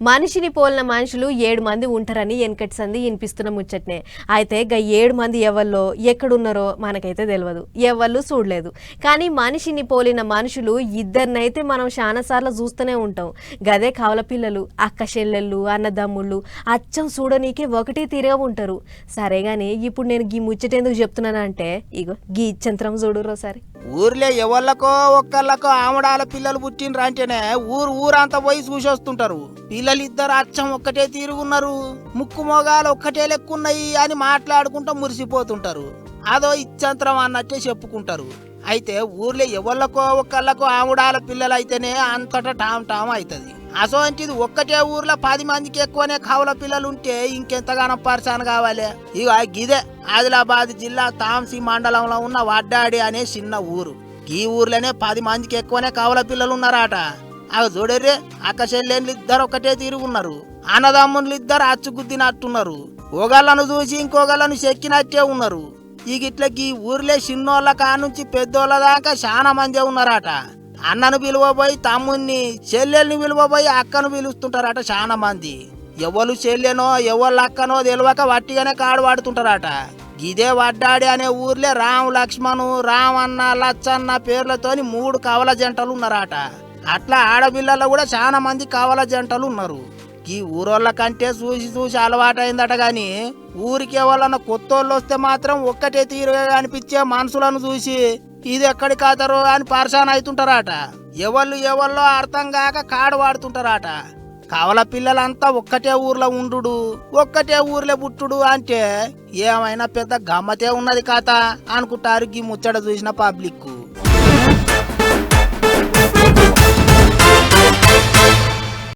మనిషిని పోలిన మనుషులు ఏడు మంది ఉంటారని వెనకటి సంది వినిపిస్తున్న ముచ్చట్నే. అయితే గా ఏడు మంది ఎవరిలో ఎక్కడున్నారో మనకైతే తెలియదు ఎవరు చూడలేదు కానీ మనిషిని పోలిన మనుషులు ఇద్దరినైతే మనం చాలాసార్లు చూస్తూనే ఉంటాం. గదే కవల పిల్లలు అక్క చెల్లెళ్ళు అన్నదమ్ముళ్ళు అచ్చం చూడనీకే ఒకటే తీరుగా ఉంటారు. సరే కానీ ఇప్పుడు నేను గీ ముచ్చటెందుకు చెప్తున్నానంటే ఇగో గీ చంద్రం చూడురో సరే ఊర్లో ఎవళ్ళకో ఒక్కళ్ళకో ఆమడాల పిల్లలు పుట్టినరు అంటేనే ఊరు ఊరంతా పోయి చూసొస్తుంటారు. పిల్లలిద్దరు అచ్చం ఒక్కటే తీరుగున్నారు ముక్కు మొగాలు ఒక్కటే లెక్కున్నాయి అని మాట్లాడుకుంటూ మురిసిపోతుంటారు. అదో ఇచ్చంతరం అన్నట్టే చెప్పుకుంటారు. అయితే ఊర్లో ఎవళ్ళకో ఒక్కళ్ళకో ఆముడాల పిల్లలు అయితేనే అంతటా టామ్ టామ్ అవుతుంది. అసోంటిది ఒక్కటే ఊర్లో పది మందికి ఎక్కువనే కావుల పిల్లలు ఉంటే ఇంకెంతగానో పరిశాన్ కావాలి. ఇక గిదే. ఆదిలాబాద్ జిల్లా తాంసీ మండలంలో ఉన్న వడ్డాడి అనే చిన్న ఊరు. ఈ ఊర్లోనే పది మందికి ఎక్కువనే కావుల పిల్లలు ఉన్నారట అవి చూడర్రే అక్క చెల్లెళ్ళు ఇద్దరు ఒకటే తిరుగున్నారు. అన్నదమ్ములు ఇద్దరు అచ్చుగుద్దినట్టున్నారు. ఒకళ్ళను చూసి ఇంకొకళ్ళను చెక్కినట్టే ఉన్నారు. ఈ గిట్లకి ఈ ఊర్లే చిన్నోళ్ళ కానుంచి పెద్దోళ్ళ దాకా చాలా మందే ఉన్నారట. అన్నను పిలువబోయి తమ్ముణ్ణి చెల్లెల్ని పిలువబోయి అక్కను పిలుస్తుంటారట చాలా మంది. ఎవరు చెల్లెనో ఎవరు అక్కనో తెలియక వట్టిగానే కాడు వాడుతుంటారట. ఇదే వడ్డాడి అనే ఊర్లే రామ్ లక్ష్మణు రామన్న లచ్చన్న పేర్లతోని మూడు కవల జంటలు ఉన్నారట అట్లా ఆడపిల్లల్లో కూడా చాలా మంది కవల జంటలు ఉన్నారు ఈ ఊరోళ్ళ కంటే చూసి చూసి అలవాటైందట గాని ఊరికి ఎవరన్నా కొత్త వాళ్ళు వస్తే మాత్రం ఒక్కటే తీరుగా అనిపించే మనుషులను చూసి ఇది ఎక్కడి కాదరో అని పరిశాన్ అవుతుంటారట. ఎవళ్ళు ఎవళ్ళో అర్థం కాక కాడు వాడుతుంటారట. కవల పిల్లలంతా ఒక్కటే ఊర్లో ఉండు ఒక్కటే ఊర్లో పుట్టుడు అంటే ఏమైనా పెద్ద గమ్మతే ఉన్నది కాత అనుకుంటారు ఈ ముచ్చట చూసిన పబ్లిక్